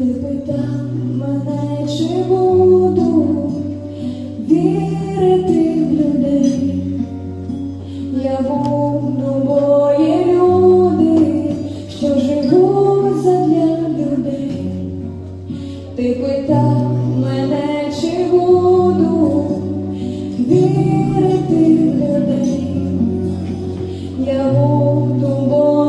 Ти питав мене, чи буду вірити людей. Я буду, бо є люди, що живуть задля людей. Ти питав мене, чи буду вірити в людей. Я буду, бо